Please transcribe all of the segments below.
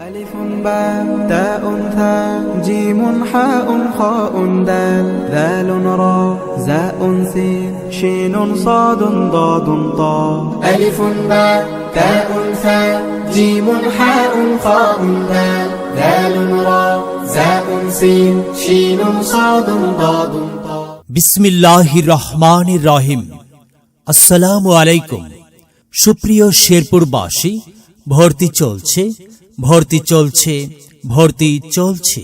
ألف باء تاء ثاء جيم حاء خاء دال ذال را زاء سين شين صاد ضاد طاء ألف باء تاء ثاء جيم حاء خاء دال ذال را زاء سين شين صاد ضاد طاء বিসমিল্লাহ রহমান রহিম আসসালামু আলাইকুম সুপ্রিয় শেরপুরবাসী ভর্তি চলছে ভর্তি চলছে ভর্তি চলছে।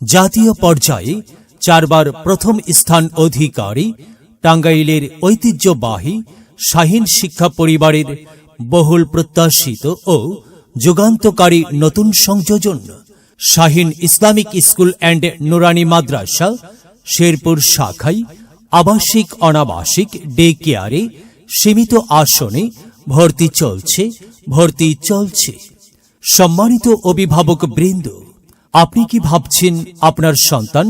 জাতীয় পর্যায়ে চারবার প্রথম স্থান অধিকারী, টাঙ্গাইলের ঐতিহ্যবাহী শাহীন শিক্ষা পরিবারের বহুল প্রত্যাশিত ও যুগান্তকারী নতুন সংযোজন, শাহীন ইসলামিক স্কুল অ্যান্ড নুরানি মাদ্রাসা, শেরপুর শাখায় আবাসিক অনাবাসিক ডে কেয়ারে সীমিত আসনে ভর্তি চলছে ভর্তি চলছে। সম্মানিত অভিভাবক বৃন্দ, আপনি কি ভাবছেন আপনার সন্তান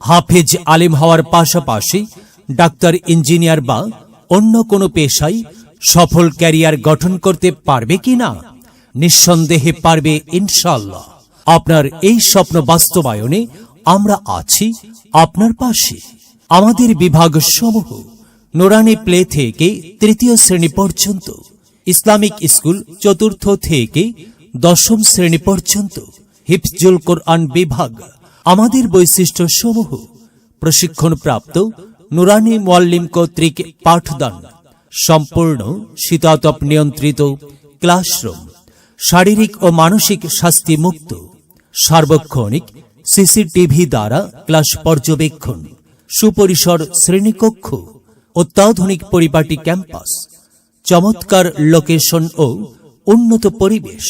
হাফেজ আলিম হওয়ার পাশাপাশি ডাক্তার, ইঞ্জিনিয়ার বা অন্য কোনো পেশায় সফল ক্যারিয়ার গঠন করতে পারবে কি না? নিঃসন্দেহে পারবে ইনশাল্লাহ আপনার এই স্বপ্ন বাস্তবায়নে আমরা আছি আপনার পাশে। আমাদের বিভাগ সমূহ নোরানি প্লে থেকে তৃতীয় শ্রেণি পর্যন্ত, ইসলামিক স্কুল চতুর্থ থেকে দশম শ্রেণি পর্যন্ত হিফজুল কোরআন বিভাগ আমাদের বৈশিষ্ট্য সমূহ প্রশিক্ষণপ্রাপ্ত নুরানি মোয়াল্লিম কর্তৃক পাঠদান, সম্পূর্ণ শীতাতপ নিয়ন্ত্রিত ক্লাসরুম, শারীরিক ও মানসিক শাস্তি মুক্ত সার্বক্ষণিক সিসিটিভি দ্বারা ক্লাস পর্যবেক্ষণ, সুপরিসর শ্রেণীকক্ষ, অত্যাধুনিক পরিপাটি ক্যাম্পাস, চমৎকার লোকেশন ও উন্নত পরিবেশ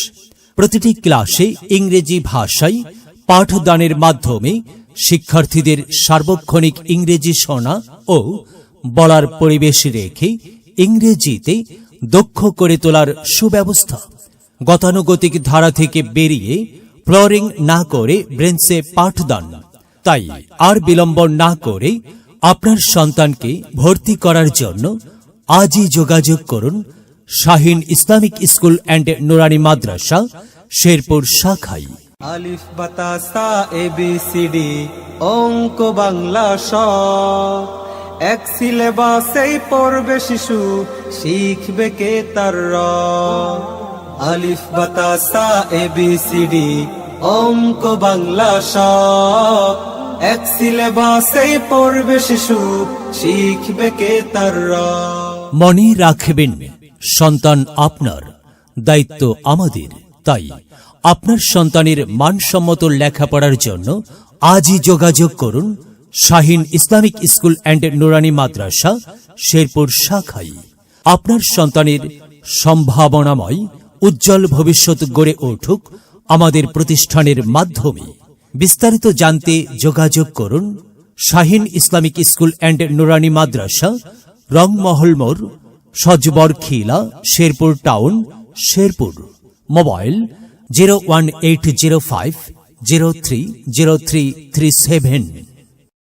প্রতিটি ক্লাসে ইংরেজি ভাষায় পাঠদানের মাধ্যমে শিক্ষার্থীদের সার্বক্ষণিক ইংরেজি শোনা ও বলার পরিবেশ রেখে ইংরেজিতে দক্ষ করে তোলার সুব্যবস্থা। গতানুগতিক ধারা থেকে বেরিয়ে ফ্লোরিং না করে ব্রেঞ্চে পাঠদান। তাই আর বিলম্ব না করে আপনার সন্তানকে ভর্তি করার জন্য আজই যোগাযোগ করুন শাহিন ইসলামিক স্কুল অ্যান্ড নুরানি মাদ্রাসা শেরপুর শাখাই। আলিফ বাতাসা এ বি সি ডি অঙ্ক বাংলা স। এক সিলেবাসেই পড়বে শিশু শিখবে কে তার র। আলিফ বাতাসা এ বি সি ডি অঙ্ক বাংলা স। এক সিলেবাসেই পড়বে শিশু শিখবে কে তার র। মনে রাখবেন সন্তান আপনার। দায়িত্ব আমাদের, তাই আপনার সন্তানের মানসম্মত লেখাপড়ার জন্য আজই যোগাযোগ করুন শাহিন ইসলামিক স্কুল অ্যান্ড নুরানি মাদ্রাসা, শেরপুর শাখাই। আপনার সন্তানের সম্ভাবনাময়, উজ্জ্বল ভবিষ্যৎ গড়ে উঠুক আমাদের প্রতিষ্ঠানের মাধ্যমে। বিস্তারিত জানতে যোগাযোগ করুন শাহিন ইসলামিক স্কুল অ্যান্ড নুরানি মাদ্রাসা, রংমহল মোড় সজবর খিলা, Sherpur town, Sherpur. Mobile zero one eight zero five zero three zero three three seven.